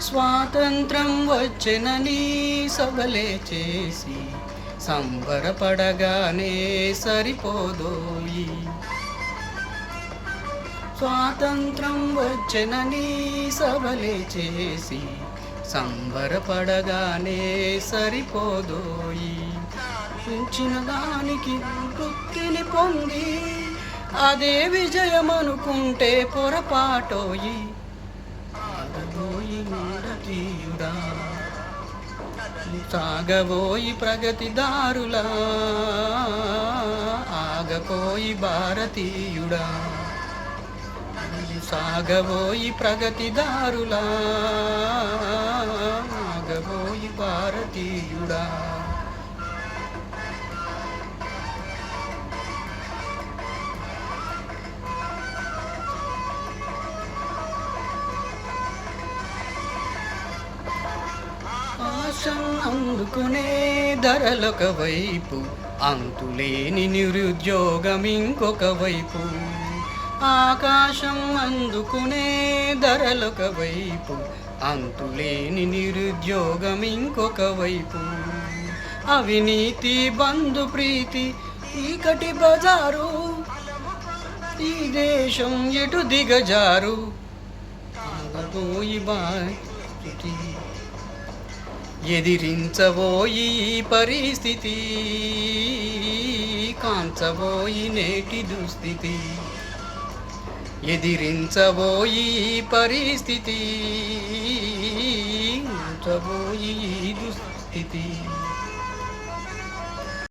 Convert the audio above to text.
స్వాతంత్రం నీ సభలే చేసి సంబరపడగానే సరిపోదోయి. స్వాతంత్రం నీ సభలే చేసి సంబరపడగానే సరిపోదోయి. ఉంచిన దానికి వృత్తిని పొంది అదే విజయమనుకుంటే పొరపాటోయి ఆగబోయి నీడతీయుడా సాగబోయి ప్రగతిదారులా ఆగపోయి భారతీయుడా. సాగబోయి ప్రగతిదారులా ఆగబోయి భారతీయుడా. ఆశం అందుకునే ధరలొక వైపు అంతులేని నిరుద్యోగం ఇంకొక వైపు. ఆకాశం అందుకునే ధరలొక వైపు అంతులేని నిరుద్యోగం ఇంకొక వైపు. అవినీతి బంధు ప్రీతి ఈకటి బజారు. ఈ దేశం ఎటు దిగజారు? ఆగబోయి బాయ్ ఎదిరించబోయి పరిస్థితి కాంచబోయి నేటి దుస్థితి. ఎదిరించబోయి పరిస్థితి కాంచబోయి దుస్థితి.